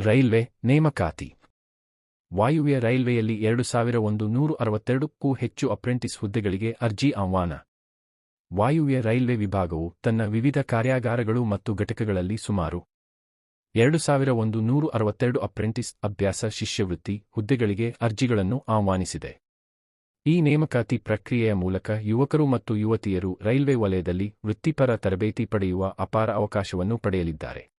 Railway ನೇಮಕಾತಿ. ವಾಯುವ್ಯ ರೈಲ್ವೆಯಲ್ಲಿ ಎರಡು ಸಾವಿರ ಒಂದು ನೂರು ಅರವತ್ತೆರಡಕ್ಕೂ ಹೆಚ್ಚು ಅಪ್ರೆಂಟಿಸ್ ಹುದ್ದೆಗಳಿಗೆ ಅರ್ಜಿ ಆಹ್ವಾನ. ವಾಯುವ್ಯ ರೈಲ್ವೆ ವಿಭಾಗವು ತನ್ನ ವಿವಿಧ ಕಾರ್ಯಾಗಾರಗಳು ಮತ್ತು ಘಟಕಗಳಲ್ಲಿ ಸುಮಾರು ಎರಡು ಸಾವಿರ ಒಂದು ನೂರು ಅರವತ್ತೆರಡು ಅಪ್ರೆಂಟಿಸ್ ಅಭ್ಯಾಸ ಶಿಷ್ಯವೃತ್ತಿ ಹುದ್ದೆಗಳಿಗೆ ಅರ್ಜಿಗಳನ್ನು ಆಹ್ವಾನಿಸಿದೆ. ಈ ನೇಮಕಾತಿ ಪ್ರಕ್ರಿಯೆಯ ಮೂಲಕ ಯುವಕರು ಮತ್ತು ಯುವತಿಯರು ರೈಲ್ವೆ ವಲಯದಲ್ಲಿ ವೃತ್ತಿಪರ ತರಬೇತಿ ಪಡೆಯುವ ಅಪಾರ ಅವಕಾಶವನ್ನು ಪಡೆಯಲಿದ್ದಾರೆ.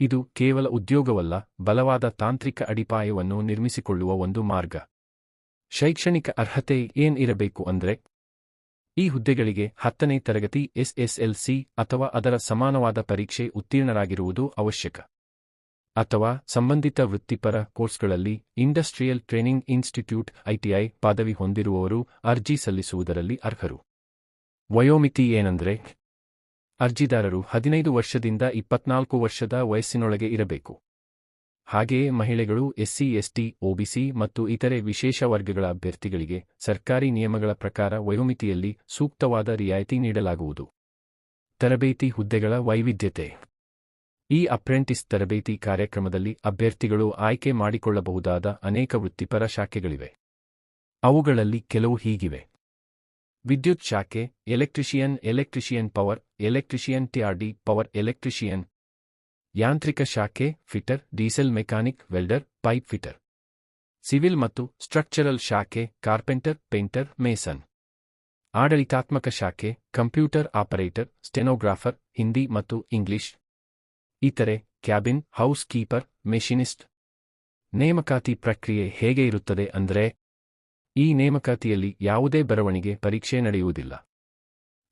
ಇದು ಕೇವಲ ಉದ್ಯೋಗವಲ್ಲ, ಬಲವಾದ ತಾಂತ್ರಿಕ ಅಡಿಪಾಯವನ್ನು ನಿರ್ಮಿಸಿಕೊಳ್ಳುವ ಒಂದು ಮಾರ್ಗ. ಶೈಕ್ಷಣಿಕ ಅರ್ಹತೆ ಏನ್ ಇರಬೇಕು ಅಂದ್ರೆ? ಈ ಹುದ್ದೆಗಳಿಗೆ ಹತ್ತನೇ ತರಗತಿ ಎಸ್ಎಸ್ಎಲ್ಸಿ ಅಥವಾ ಅದರ ಸಮಾನವಾದ ಪರೀಕ್ಷೆ ಉತ್ತೀರ್ಣರಾಗಿರುವುದು ಅವಶ್ಯಕ. ಅಥವಾ ಸಂಬಂಧಿತ ವೃತ್ತಿಪರ ಕೋರ್ಸ್ಗಳಲ್ಲಿ ಇಂಡಸ್ಟ್ರಿಯಲ್ ಟ್ರೈನಿಂಗ್ ಇನ್ಸ್ಟಿಟ್ಯೂಟ್ ಐಟಿಐ ಪದವಿ ಹೊಂದಿರುವವರು ಅರ್ಜಿ ಸಲ್ಲಿಸುವುದರಲ್ಲಿ ಅರ್ಹರು. ವಯೋಮಿತಿ ಏನಂದ್ರೆ? ಅರ್ಜಿದಾರರು ಹದಿನೈದು ವರ್ಷದಿಂದ ಇಪ್ಪತ್ನಾಲ್ಕು ವರ್ಷದ ವಯಸ್ಸಿನೊಳಗೆ ಇರಬೇಕು. ಹಾಗೆಯೇ ಮಹಿಳೆಗಳು ಎಸ್ಸಿ, ಎಸ್ಟಿ, ಒಬಿಸಿ ಮತ್ತು ಇತರೆ ವಿಶೇಷ ವರ್ಗಗಳ ಅಭ್ಯರ್ಥಿಗಳಿಗೆ ಸರ್ಕಾರಿ ನಿಯಮಗಳ ಪ್ರಕಾರ ವಯೋಮಿತಿಯಲ್ಲಿ ಸೂಕ್ತವಾದ ರಿಯಾಯಿತಿ ನೀಡಲಾಗುವುದು. ತರಬೇತಿ ಹುದ್ದೆಗಳ ವೈವಿಧ್ಯತೆ. ಈ ಅಪ್ರೆಂಟಿಸ್ ತರಬೇತಿ ಕಾರ್ಯಕ್ರಮದಲ್ಲಿ ಅಭ್ಯರ್ಥಿಗಳು ಆಯ್ಕೆ ಮಾಡಿಕೊಳ್ಳಬಹುದಾದ ಅನೇಕ ವೃತ್ತಿಪರ ಶಾಖೆಗಳಿವೆ. ಅವುಗಳಲ್ಲಿ ಕೆಲವು ಹೀಗಿವೆ. ವಿದ್ಯುತ್ ಶಾಖೆ, electrician electrician power, electrician TRD power electrician. ಯಾಂತ್ರಿಕ ಶಾಖೆ, fitter, diesel mechanic, welder, pipe fitter. Civil ಮತ್ತು ಸ್ಟ್ರಕ್ಚರಲ್ ಶಾಖೆ, ಕಾರ್ಪೆಂಟರ್, ಪೇಂಟರ್, ಮೇಸನ್. ಆಡಳಿತಾತ್ಮಕ ಶಾಖೆ, ಕಂಪ್ಯೂಟರ್ ಆಪರೇಟರ್, ಸ್ಟೆನೋಗ್ರಾಫರ್, ಹಿಂದಿ ಮತ್ತು ಇಂಗ್ಲಿಷ್. ಇತರೆ, ಕ್ಯಾಬಿನ್, ಹೌಸ್ ಕೀಪರ್, ಮೆಷಿನಿಸ್ಟ್. ನೇಮಕಾತಿ ಪ್ರಕ್ರಿಯೆ ಹೇಗೆ ಇರುತ್ತದೆ ಅಂದ್ರೆ ಈ ನೇಮಕಾತಿಯಲ್ಲಿ ಯಾವುದೇ ಬರವಣಿಗೆ, ಪರೀಕ್ಷೆ ನಡೆಯುವುದಿಲ್ಲ.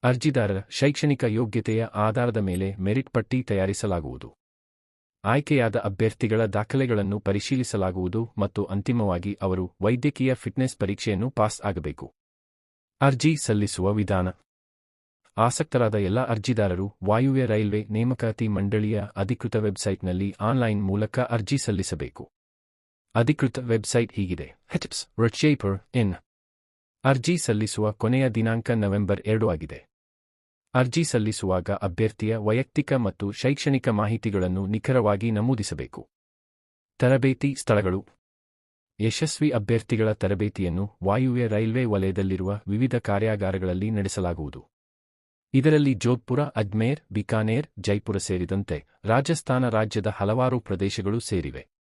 ಅರ್ಜಿದಾರರ ಶೈಕ್ಷಣಿಕ ಯೋಗ್ಯತೆಯ ಆಧಾರದ ಮೇಲೆ ಮೆರಿಟ್ ಪಟ್ಟಿ ತಯಾರಿಸಲಾಗುವುದು. ಆಯ್ಕೆಯಾದ ಅಭ್ಯರ್ಥಿಗಳ ದಾಖಲೆಗಳನ್ನು ಪರಿಶೀಲಿಸಲಾಗುವುದು ಮತ್ತು ಅಂತಿಮವಾಗಿ ಅವರು ವೈದ್ಯಕೀಯ ಫಿಟ್ನೆಸ್ ಪರೀಕ್ಷೆಯನ್ನು ಪಾಸ್ ಆಗಬೇಕು. ಅರ್ಜಿ ಸಲ್ಲಿಸುವ ವಿಧಾನ. ಆಸಕ್ತರಾದ ಎಲ್ಲ ಅರ್ಜಿದಾರರು ವಾಯುವ್ಯ ರೈಲ್ವೆ ನೇಮಕಾತಿ ಮಂಡಳಿಯ ಅಧಿಕೃತ ವೆಬ್ಸೈಟ್ನಲ್ಲಿ ಆನ್ಲೈನ್ ಮೂಲಕ ಅರ್ಜಿ ಸಲ್ಲಿಸಬೇಕು. ಅಧಿಕೃತ ವೆಬ್ಸೈಟ್ ಹೀಗಿದೆ. ಹೆಚ್ಪ್ಸ್ ರಿಚೇಪರ್ ಇನ್ ಅರ್ಜಿ ಸಲ್ಲಿಸುವ ಕೊನೆಯ ದಿನಾಂಕ ನವೆಂಬರ್ ಎರಡು ಆಗಿದೆ. ಅರ್ಜಿ ಸಲ್ಲಿಸುವಾಗ ಅಭ್ಯರ್ಥಿಯ ವೈಯಕ್ತಿಕ ಮತ್ತು ಶೈಕ್ಷಣಿಕ ಮಾಹಿತಿಗಳನ್ನು ನಿಖರವಾಗಿ ನಮೂದಿಸಬೇಕು. ತರಬೇತಿ ಸ್ಥಳಗಳು. ಯಶಸ್ವಿ ಅಭ್ಯರ್ಥಿಗಳ ತರಬೇತಿಯನ್ನು ವಾಯುವ್ಯ ರೈಲ್ವೆ ವಲಯದಲ್ಲಿರುವ ವಿವಿಧ ಕಾರ್ಯಾಗಾರಗಳಲ್ಲಿ ನಡೆಸಲಾಗುವುದು. ಇದರಲ್ಲಿ ಜೋಧ್ಪುರ, ಅಜ್ಮೇರ್, ಬಿಕಾನೇರ್, ಜೈಪುರ ಸೇರಿದಂತೆ ರಾಜಸ್ಥಾನ ರಾಜ್ಯದ ಹಲವಾರು ಪ್ರದೇಶಗಳು ಸೇರಿವೆ.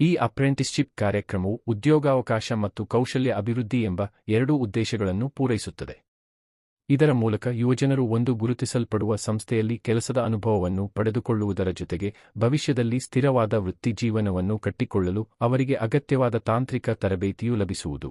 ಈ ಅಪ್ರೆಂಟಿಸ್ಶಿಪ್ ಕಾರ್ಯಕ್ರಮವು ಉದ್ಯೋಗಾವಕಾಶ ಮತ್ತು ಕೌಶಲ್ಯ ಅಭಿವೃದ್ಧಿ ಎಂಬ ಎರಡೂ ಉದ್ದೇಶಗಳನ್ನು ಪೂರೈಸುತ್ತದೆ. ಇದರ ಮೂಲಕ ಯುವಜನರು ಒಂದು ಗುರುತಿಸಲ್ಪಡುವ ಸಂಸ್ಥೆಯಲ್ಲಿ ಕೆಲಸದ ಅನುಭವವನ್ನು ಪಡೆದುಕೊಳ್ಳುವುದರ ಜೊತೆಗೆ ಭವಿಷ್ಯದಲ್ಲಿ ಸ್ಥಿರವಾದ ವೃತ್ತಿಜೀವನವನ್ನು ಕಟ್ಟಿಕೊಳ್ಳಲು ಅವರಿಗೆ ಅಗತ್ಯವಾದ ತಾಂತ್ರಿಕ ತರಬೇತಿಯೂ ಲಭಿಸುವುದು.